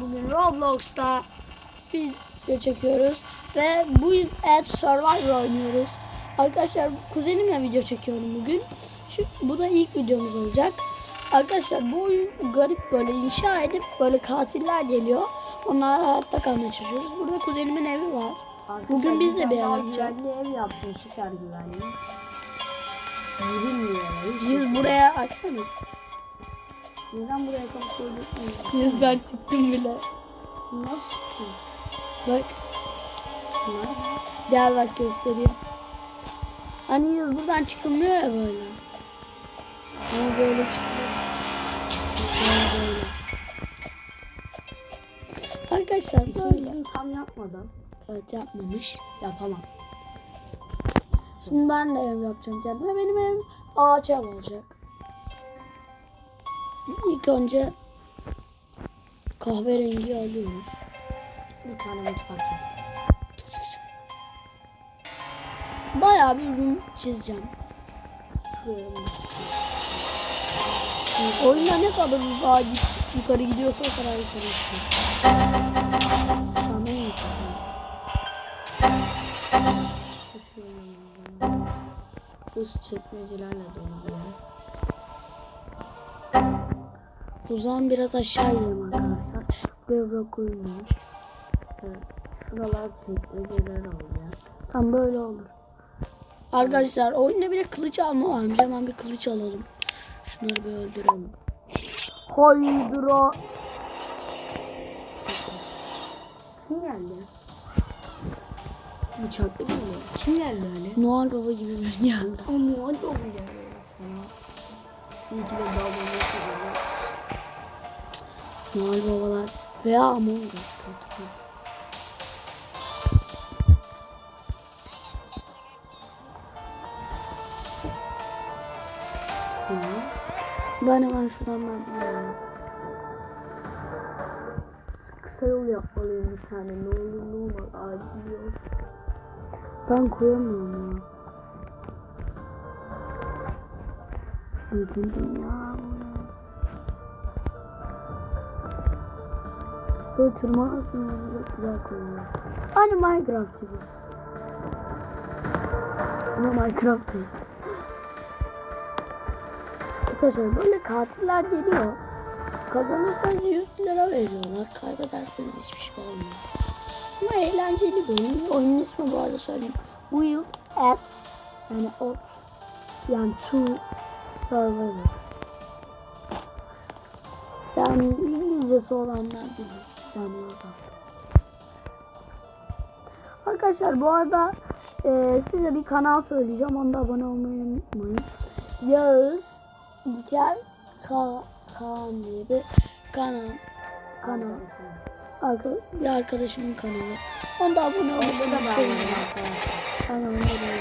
bugün Roblox'ta video çekiyoruz ve bu Ad Survivor oynuyoruz. Arkadaşlar kuzenimle video çekiyorum bugün. Çünkü bu da ilk videomuz olacak. Arkadaşlar bu oyun garip böyle inşa edip böyle katiller geliyor. Onlar hayatta kalmaya çalışıyoruz. Burada kuzenimin evi var. Bugün biz de bir ev yapacağız. güvenli ev yaptım süper güvenli. Girilmiyor. Hiç Yüz buraya açsana. Neden buraya kapı koyduk? Yüz ben çıktım bile. Nasıl çıktı? Bak. Bunlar. Gel bak göstereyim. Hani yüz buradan çıkılmıyor ya böyle. Ama böyle çıkıyor. Böyle böyle. Arkadaşlar böyle. Tam yapmadan Evet yapmamış. yapamam. Şimdi ben de ev yapacağım kendime. Benim evim ağaç ev olacak. İlk önce kahverengi alıyoruz. Bir tane mutfak yap. Bayağı bir ürün çizeceğim. Mutfak. Oyunda ne kadar git, yukarı gidiyorsa o kadar yukarı gideceğim. Dış çekmecelerle dolu. Zaman biraz aşağı inelim arkadaşlar. Bırak koyulmuş. Evet. Şuralar çekmeceler oluyor. Tam böyle olur. Arkadaşlar oyunda bir de kılıç alma varmış. Hemen bir kılıç alalım. Şunları bir öldürelim. Haydra. Kim geldi? Bıçaklı mı geldi? Kim geldi öyle? Noel Baba gibi bir geldi. O ne oldu o geldi sana? İyi ki de babamı seviyorum. Noel Babalar veya Among Us. tabii. Ben hemen şuradan ben. Kısa yol yapmalıyım bir tane. Ne olur ne olmaz. Acil yol. Ben koyamıyorum ya. Bütün dünya Böyle güzel koyuyor. Aynı Minecraft gibi. Ama Minecraft değil. Arkadaşlar böyle katiller geliyor. Kazanırsanız 100 lira veriyorlar. Kaybederseniz hiçbir şey olmuyor. Ama eğlenceli bir oyun. Oyunun ismi bu arada söyleyeyim. Will at yani o yani to survivor. Yani İngilizcesi olanlar bilir. Yani yazar. Arkadaşlar bu arada e, size bir kanal söyleyeceğim. Onda abone olmayı unutmayın. Yağız Ka Kaan diye bir kanal. Kanal. Arka, bir arkadaşımın kanalı. Onda abone olursanız sevinirim. Aynen onda da.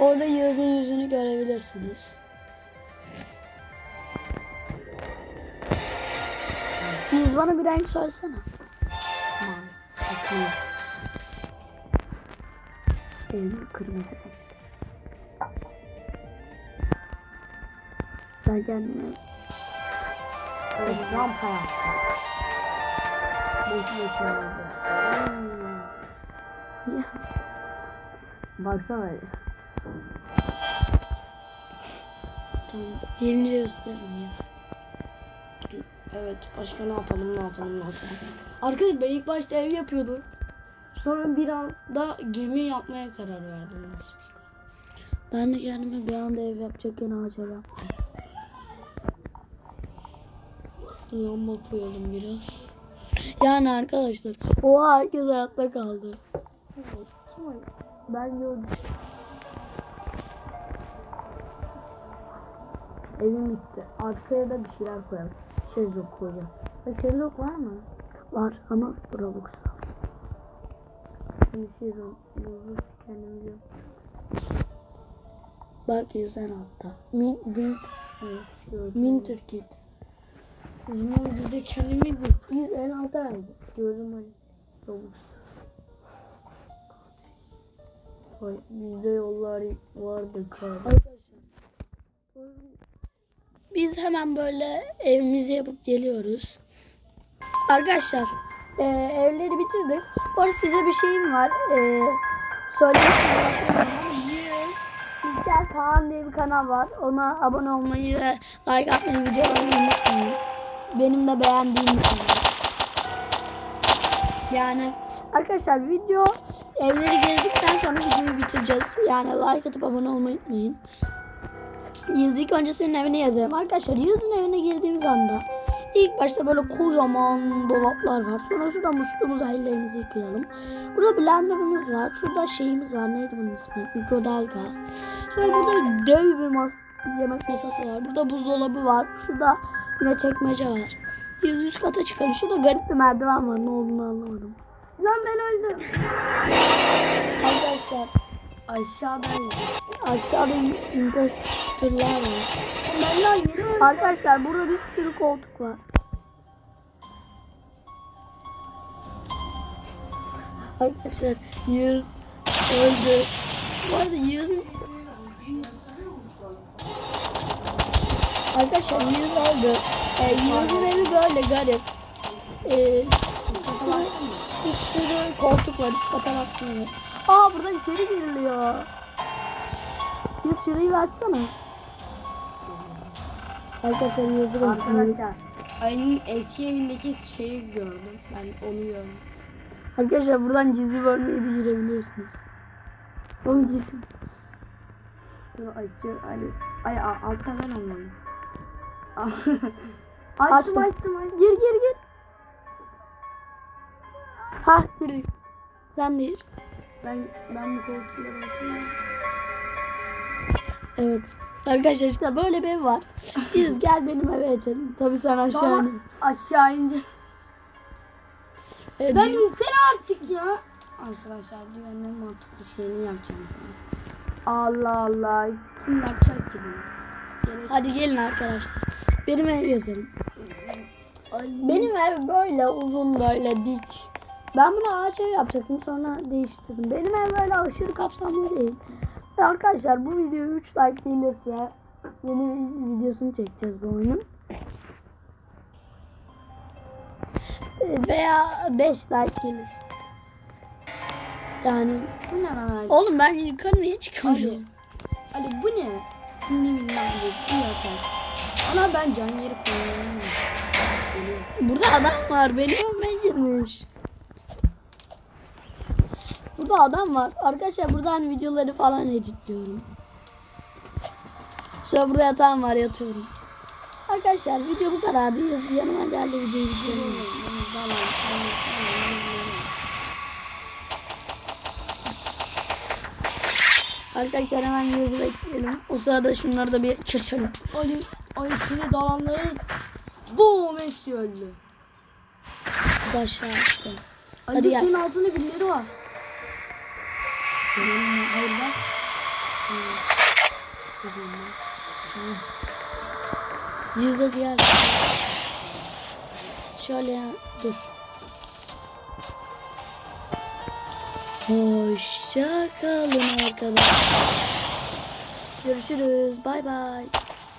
Orada Yağız'ın yüzünü görebilirsiniz. Yüz bana bir renk söylesene. Tamam. Bakayım. Benim kırmızı renk. Ben kendime Evet, rampa yaptım. Boşu boşuna Ya, Baksana. tamam. Gelince gösteririm Yağız. Evet başka ne yapalım ne yapalım ne yapalım. Arkadaşlar ben ilk başta ev yapıyordum. Sonra bir anda gemi yapmaya karar verdim. Nasıl bir karar? Ben de kendime bir anda ev yapacakken ağaç ev yaptım. Lamba koyalım biraz. Yani arkadaşlar o herkes hayatta kaldı. Ben gördüm. Evim bitti. Arkaya da bir şeyler koyalım. Şezlong koyacağım. E, şezlong var mı? Var ama Robux'ta. Bir şezlong. Bunu kendim biliyorum. Bak yüzden altta. Min, Evet, gördüm. Min Türkiye. O zaman biz de kendimiz mi? Biz en alta aldık. Gördüm hani. Robux. Vay, bizde yollar vardı kar. Arkadaşlar. Biz hemen böyle evimizi yapıp geliyoruz. Arkadaşlar e, evleri bitirdik. Bu arada size bir şeyim var. E, söylemek istiyorum. İlker Kaan diye bir kanal var. Ona abone olmayı ve like atmayı videolarını unutmayın. Benim de beğendiğim bir kanal. Yani arkadaşlar video evleri gezdikten sonra videoyu bitireceğiz. Yani like atıp abone olmayı unutmayın. İlk önce senin evine yazıyorum. Arkadaşlar Yağız'ın evine girdiğimiz anda ilk başta böyle kocaman dolaplar var. Sonra şurada musluğumuzu ellerimizi yıkayalım. Burada blenderımız var. Şurada şeyimiz var. Neydi bunun ismi? Mikrodalga. Şöyle burada dev bir mas yemek masası var. Burada buzdolabı var. Şurada yine çekmece var. Yağız üst kata çıkalım. Şurada garip bir merdiven var. Ne olduğunu anlamadım. Lan ben öldüm. Arkadaşlar Aşağıdayım. aşağıda imposterlar var. Ben daha. Arkadaşlar burada bir sürü koltuk var. Arkadaşlar Yağız öldü. Bu arada Yağız'ın Arkadaşlar Yağız öldü. Ee, Yağız'ın evi böyle garip. Ee, bir sürü koltuk var. Kata bakmıyor. Aa buradan içeri giriliyor. Yağız şurayı versene. Arkadaşlar bekliyoruz. Arkadaşlar. Ayının eski evindeki şeyi gördüm. Ben onu gördüm. Arkadaşlar buradan gizli bölmeye de girebiliyorsunuz. Oğlum gizli. Dur açıyor Ali. Ay altta ben olmalıyım. Açtım açtım. Gir gir gir. Ha girdik. Sen de gir. Ben ben bu koltuklara oturayım. Evet. Arkadaşlar işte böyle bir ev var. Biz gel benim eve geçelim. Tabii sen aşağı Baba, in. aşağı ince. Evet, Ben insene artık ya. Arkadaşlar dünyanın en mantıklı şeyini yapacağım sana. Allah Allah. Kim yapacak bunu? Gerek Hadi gelin arkadaşlar. Benim ev gezelim. Benim ev böyle uzun böyle dik. Ben bunu ağaç ev yapacaktım sonra değiştirdim. Benim ev böyle aşırı kapsamlı değil. Arkadaşlar bu video 3 like gelirse yeni bir videosunu çekeceğiz bu oyunun. Veya 5 like gelirse. Yani Bu ne lan Ali? oğlum ben yukarı niye çıkamıyorum? Ali bu ne? Mini mini Ali bu yatak. Ana ben can yeri. Geliyor. Burada adam var. Benim evime girmiş. Burada adam var. Arkadaşlar buradan videoları falan editliyorum. Sonra burada yatağım var yatıyorum. Arkadaşlar video bu kadardı. Yazı yanıma geldi videoyu bitirelim. Arkadaşlar hemen yazı bekleyelim. O sırada şunları da bir çeşelim. Ali, Ali seni dalanları boom hepsi öldü. Aşağı attı. Ali Hadi senin altında birileri var. Benim hayır bak. Yüzde diğer. Şöyle ya. Dur. Hoşça kalın arkadaşlar. Görüşürüz. Bay bay.